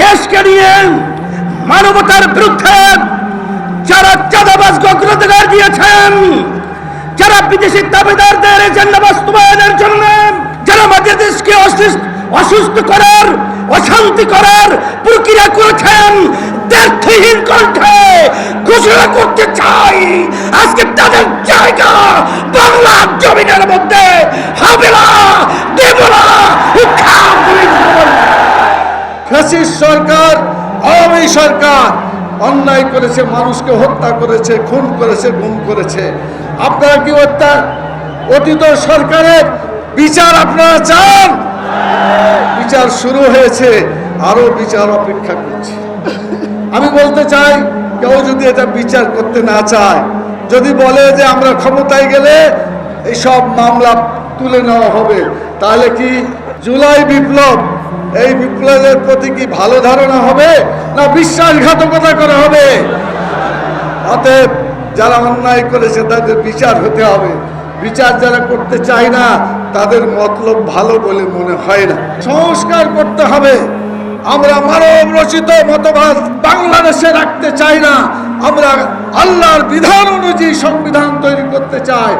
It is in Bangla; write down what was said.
দেশকে নিয়ে মানবতার বিরুদ্ধে যারা চাঁদাবাজ অগ্রাধিকার দিয়েছেন, যারা বিদেশি দাবিদারদের এজেন্ডা বাস্তবায়নের জন্য, যারা আমাদের দেশকে অসুস্থ করার, অশান্তি করার প্রক্রিয়া করেছেন দ্ব্যর্থহীন কণ্ঠে ঘোষণা করতে চাই। আজকে তাদের জায়গা বাংলার জমিনের মধ্যে হবে না দেব না উৎখাত করে দেব না। ফ্যাসিস্ট সরকার আওয়ামী সরকার। অন্যায় করেছে, মানুষকে হত্যা করেছে, খুন করেছে, গুম করেছে। আপনারা কি হত্যা, অতীত সরকারের বিচার আপনারা চান? বিচার শুরু হয়েছে, আরও বিচার অপেক্ষা করছে। আমি বলতে চাই, কেউ যদি এটা বিচার করতে না চায়, যদি বলে যে আমরা ক্ষমতায় গেলে এই সব মামলা তুলে নেওয়া হবে, তাহলে কি জুলাই বিপ্লব এই বিপ্লবের প্রতি কি ভালো ধারণা হবে না বিশ্বাসঘাতকতা করা হবে? অতএব যারা অন্যায় করেছে তাদের বিচার হতে হবে। বিচার যারা করতে চায় না, তাদের মতলব ভালো বলে মনে হয় না। সংস্কার করতে হবে। আমরা মানব রচিত মতবাদ বাংলাদেশে রাখতে চাই না। আমরা আল্লাহর বিধান অনুযায়ী সংবিধান তৈরি করতে চাই।